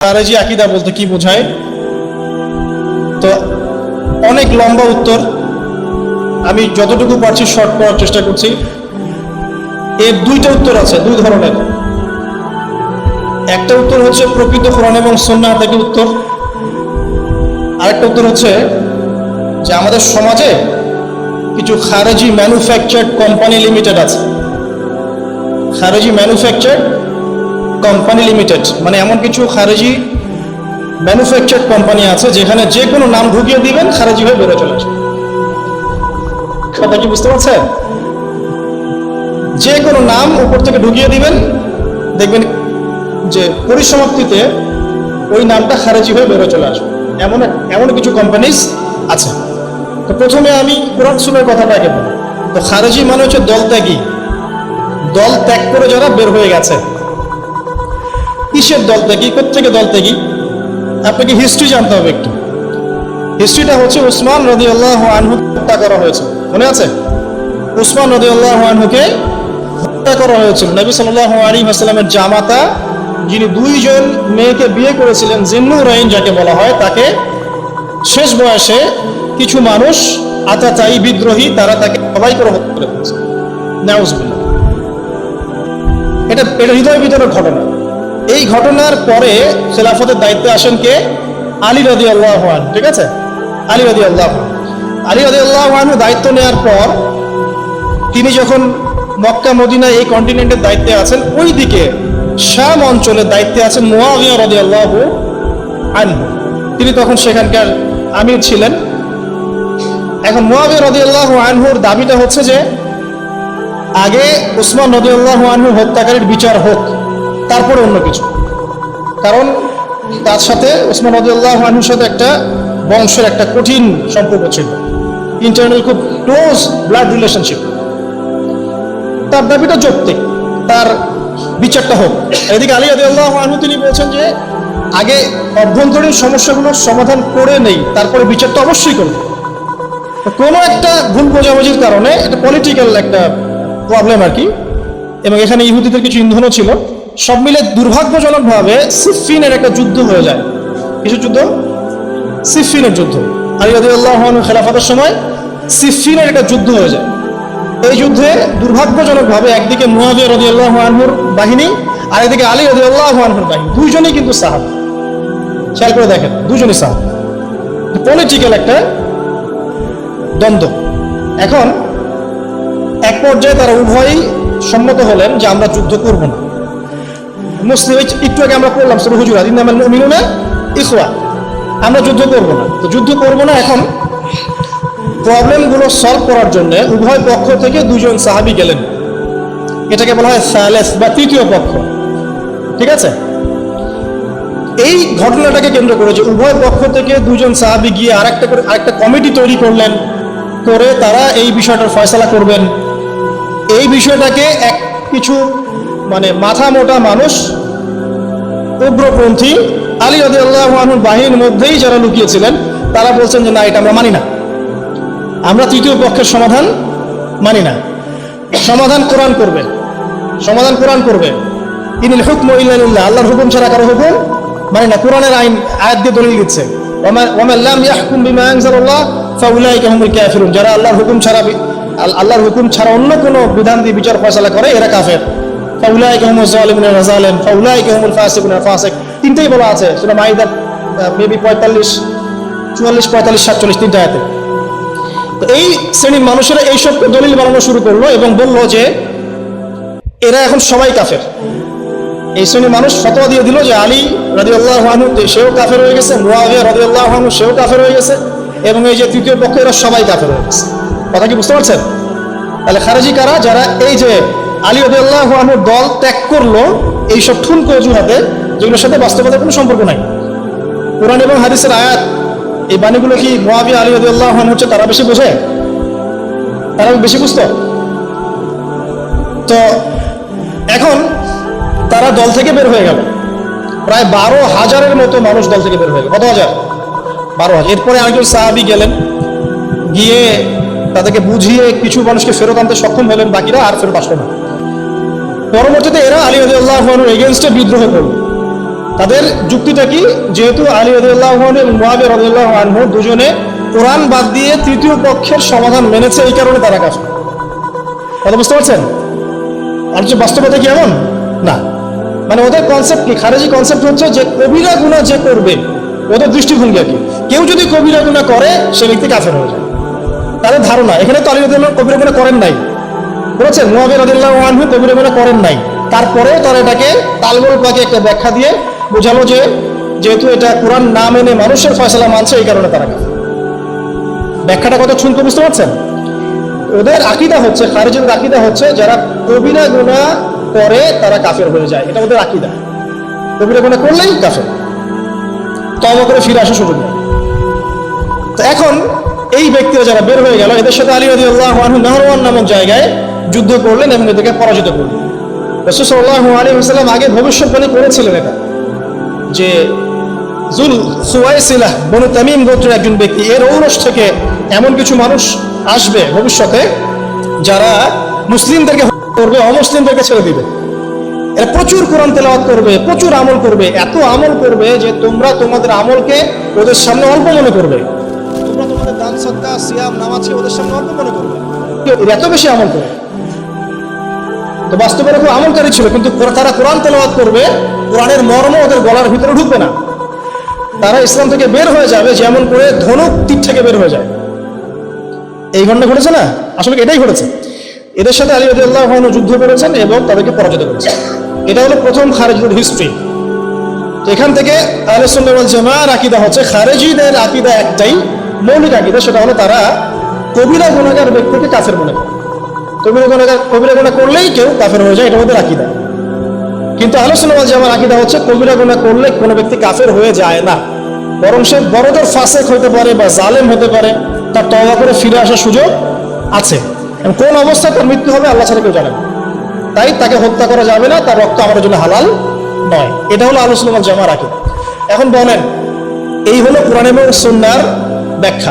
খারেজি আকিদা বলতে কি বোঝায়? তো অনেক লম্বা উত্তর আমি যতটুকু পারছি শর্ট করার চেষ্টা করছি। এর দুইটা উত্তর আছে, দুই ধরনের। একটা উত্তর হচ্ছে প্রকৃত কোরআন এবং সন্না থেকে উত্তর। আরেকটা উত্তর হচ্ছে যে আমাদের সমাজে কিছু খারেজি ম্যানুফ্যাকচার্ড কোম্পানি লিমিটেড আছে। খারেজি ম্যানুফ্যাকচার্ড কোম্পানি লিমিটেড মানে এমন কিছু খারেজি ম্যানুফ্যাকচার্ড কোম্পানি আছে যেখানে যে কোনো নাম ঢুকিয়ে দিবেন, খারেজি হয়ে বেরো চলে আসবে কথা কি বুঝতে পারছেন? যে কোনো নাম উপর থেকে ঢুকিয়ে দিবেন, দেখবেন যে পরিসমাপ্তিতে ওই নামটা খারেজি হয়ে বেরো চলে আসবে। এমন এমন কিছু কোম্পানিজ আছে। তো প্রথমে আমি কোরআন সুনের কথাটাকে বলি। তো খারেজি মানে হচ্ছে দল ত্যাগী। দল ত্যাগ করে যারা বের হয়ে গেছে। কিসের দল ত্যাগী কোথেকে দল ত্যাগী আপনাকে হিস্ট্রি জানতে হবে একটু। হিস্ট্রিটা হচ্ছে উসমান রদি আল্লাহ আনহু হত্যা করা হয়েছে মনে আছে? উসমান রদি আল্লাহ আনহুকে হত্যা করা হয়েছিল। নবী সাল্লাহ আলী আসসালামের জামাতা, যিনি দুইজন মেয়েকে বিয়ে করেছিলেন জিন্নু রাইন যাকে বলা হয়, তাকে শেষ বয়সে কিছু মানুষ আতাতাই বিদ্রোহী, তারা তাকে সবাই করে হত্যা করে ফেলেছে। এটা এটা হৃদয় বিতরণের ঘটনা। এই ঘটনার পরে খেলাফতের দায়িত্বে আসেন কে? আলী রদি আল্লাহ ঠিক আছে? আলী রদি আল্লাহ আলী রদি আল্লাহ দায়িত্ব নেওয়ার পর তিনি যখন মক্কা মদিনা এই কন্টিনেন্টের দায়িত্বে আছেন ওই দিকে শাম অঞ্চলের দায়িত্বে আছেন মোয়াবিয়া রদি আল্লাহ আনহু। তিনি তখন সেখানকার আমির ছিলেন। এখন মোয়াবিয়া রদি আল্লাহ আনহুর দাবিটা হচ্ছে যে, আগে উসমান নদীউল্লাহ আনহু হত্যাকারীর বিচার হোক। তারপরে অন্য কিছু। কারণ তার সাথে ওসমান নদীউল্লাহ আনহুর সাথে একটা বংশের একটা কঠিন সম্পর্ক ছিল। ইন্টারনাল খুব ক্লোজ ব্লাড রিলেশনশিপ তার দাবিটা যৌক্তিক। তার বিচারটা হোক। এদিকে আলী আদিউল্লাহ আনহু তিনি বলছেন যে, আগে অভ্যন্তরীণ সমস্যাগুলোর সমাধান করে নেই, তারপরে বিচারটা অবশ্যই করবে। কোনো একটা ভুল বোঝাবুঝির কারণে এটা পলিটিক্যাল একটা প্রবলেম আর কি। এবং এখানে ইহুদিদের কিছু ইন্ধনও ছিল। সব মিলে দুর্ভাগ্যজনকভাবে সিফিনের একটা যুদ্ধ হয়ে যায়। কিছু যুদ্ধ? সিফিনের যুদ্ধ। আলী আল্লাহ খেলাফতের সময় সিফিনের একটা যুদ্ধ হয়ে যায়। এই যুদ্ধে দুর্ভাগ্যজনকভাবে একদিকে মুয়াবিয়া রদি আল্লাহ আনহুর বাহিনী আর একদিকে আলী রদি আল্লাহ আনহুর বাহিনী। দুইজনেই কিন্তু সাহাব। খেয়াল করে দেখেন দুজনই সাহাব। পলিটিক্যাল একটা দ্বন্দ্ব। এখন এক পর্যায়ে তারা উভয়ই সম্মত হলেন যে আমরা যুদ্ধ করব না। মুসলিম একটু আগে আমরা পড়লাম সব হুজুরা আমার মিনুনা আমরা যুদ্ধ করব না। তো যুদ্ধ করব না এখন। প্রবলেমগুলো সলভ করার জন্য উভয় পক্ষ থেকে দুজন সাহাবি গেলেন। এটাকে বলা হয় স্যালেস বা তৃতীয় পক্ষ। ঠিক আছে? এই ঘটনাটাকে কেন্দ্র করে যে উভয় পক্ষ থেকে দুজন সাহাবি গিয়ে আরেকটা করে, আরেকটা কমিটি তৈরি করলেন, করে তারা এই বিষয়টার ফয়সলা করবেন। এই বিষয়টাকে এক কিছু মানে মাথা মোটা মানুষ, উগ্রপন্থী। আলী আদি আল্লাহনুর বাহিনীর মধ্যেই যারা লুকিয়েছিলেন, তারা বলছেন যে, না, এটা আমরা মানি না। আমরা তৃতীয় পক্ষের সমাধান মানি না। সমাধান কোরআন করবে। সমাধান কোরআন করবে। ইনিল হুকম ইল্লাল্লাহ আল্লাহর হুকুম ছাড়া কারও হুকুম মানে না, কোরআনের আইন, আয়াত দিয়ে দলিল দিচ্ছে। যারা আল্লাহর হুকুম ছাড়া আল্লাহর হুকুম ছাড়া অন্য কোনো বিধান দিয়ে বিচার ফয়সালা করে, এরা কাফের। তিনটেই বলা আছে। সূরা মাইদা মেবি 45 44 45 47 তিনটা আয়াতে। তো এই শ্রেণির মানুষেরা এইসব দলিল বানানো শুরু করল এবং বলল যে, এরা এখন সবাই কাফের। এই শ্রেণির মানুষ ফতোয়া দিয়ে দিল যে, আলী রাজি সেও কাফের হয়ে গেছে রাজি সেও কাফের হয়ে গেছে এবং এই যে তৃতীয় পক্ষ, এরা সবাই কাফের হয়ে গেছে। কথা কি বুঝতে পারছেন? তাহলে খারেজি কারা? যারা এই যে আলী রবি আল্লাহ দল ত্যাগ করল এইসব ঠুনকো অজুহাতে, যেগুলোর সাথে বাস্তবতার কোনো সম্পর্ক নাই। কোরআন এবং হাদিসের আয়াত, এই বাণীগুলো কি মোয়াবিয়া আলী রবি আল্লাহ হচ্ছে তারা বেশি বোঝে? তারা বেশি বুঝতো? তো এখন তারা দল থেকে বের হয়ে গেল। প্রায় বারো হাজারের মতো মানুষ দল থেকে বের হয়ে গেল। কত হাজার? বারো হাজার। এরপরে আরেকজন সাহাবি গেলেন। গিয়ে তাদেরকে বুঝিয়ে কিছু মানুষকে ফেরত আনতে সক্ষম হলেন, বাকিরা আর ফেরত আসলো না। পরবর্তীতে এরা আলী আল্লাহ এগেনস্টে বিদ্রোহ করল। তাদের যুক্তিটা কি? যেহেতু আলী রদুল্লাহ এবং মহাবীর রদুল্লাহ দুজনে কোরআন বাদ দিয়ে তৃতীয় পক্ষের সমাধান মেনেছে, এই কারণে তারা কাফের। কথা বুঝতে পারছেন? আর যে বাস্তবতা কি এমন? না। মানে ওদের কনসেপ্ট কি? খারেজি কনসেপ্ট হচ্ছে যে কবিরা গুণা যে করবে, ওদের দৃষ্টিভঙ্গি আর কি। কেউ যদি কবিরা গুণা করে, সে ব্যক্তি কাফের হয়ে যায়। তাদের ধারণা, এখানে তো আলী কবিরা গুণা করেন নাই। বলেছেন মহাবীর রদুল্লাহ আনহু কবিরা গুণা করেন নাই। তারপরেও তারা এটাকে তালগোল পাকে একটা ব্যাখ্যা দিয়ে বোঝালো যে, যেহেতু এটা কোরআন না মেনে মানুষের ফয়সলা মানছে, এই কারণে তারা ব্যাখ্যাটা কত শুনতে বুঝতে পারছেন? ওদের আকিদা হচ্ছে, খারিজের আকিদা হচ্ছে, যারা কবিরা গুণা করে, তারা কাফের হয়ে যায়। এটা ওদের আকিদা। কবিরা গুণা করলেই কাফের। তবা করে ফিরে আসার সুযোগ নেই। তো এখন এই ব্যক্তিরা যারা বের হয়ে গেল, এদের সাথে আলী রদি আল্লাহ নাহরওয়ান নামক জায়গায় যুদ্ধ করলেন এবং এদেরকে পরাজিত করলেন। রসুল সাল্লাহ আলী হাসাল্লাম আগে ভবিষ্যৎবাণী করেছিলেন এটা, যে জুল সুয়াইসিলাহ বনু তামিম গোত্রের একজন ব্যক্তি, এর ঔরস থেকে এমন কিছু মানুষ আসবে ভবিষ্যতে যারা মুসলিমদেরকে করবে, অমুসলিমদেরকে ছেড়ে দিবে। এরা প্রচুর কোরআন তেলাওয়াত করবে, প্রচুর আমল করবে, এত আমল করবে যে তোমরা তোমাদের আমলকে ওদের সামনে অল্প মনে করবে। তোমরা তোমাদের দান সত্তা সিয়াম নামাজকে ওদের সামনে অল্প মনে করবে। এত বেশি আমল করে তো বাস্তবে এরকম আমলকারী ছিল, কিন্তু তারা কোরআন তেলাওয়াত করবে, কোরআনের মর্ম ওদের গলার ভিতরে ঢুকবে না। তারা ইসলাম থেকে বের হয়ে যাবে, যেমন করে ধনুক তীর থেকে বের হয়ে যায়। এই ঘটনা ঘটেছে না? আসলে এটাই ঘটেছে? এদের সাথে আলী আল্লাহ যুদ্ধ করেছেন এবং তাদেরকে পরাজিত করেছেন। এটা হলো প্রথম খারেজিদের হিস্ট্রি। এখান থেকে আলোচনা জামার আকিদা হচ্ছে, খারেজিদের আকিদা একটাই, মৌলিক আকিদা, সেটা হলো তারা কবিরা গুণাগার ব্যক্তিকে কাছের মনে করে। কবিরা গুণাগার কবিরা গুণা করলেই কেউ কাফের হয়ে যায় এটা ওদের আকিদা। কিন্তু আলোচনা জামার আকিদা হচ্ছে কবিরা গুণা করলে কোনো ব্যক্তি কাফের হয়ে যায় না। বরং সে বড়দের ফাসেক হতে পারে বা জালেম হতে পারে, তার তবা করে ফিরে আসার সুযোগ আছে। এবং কোন অবস্থায় তার মৃত্যু হবে আল্লাহ ছাড়া কেউ জানে তাই তাকে হত্যা করা যাবে না, তার রক্ত আমাদের জন্য হালাল নয়। এটা হলো আলোচনা জামার আকিদা। এখন বলেন, এই হলো কোরআন এবং সুন্নার ব্যাখ্যা।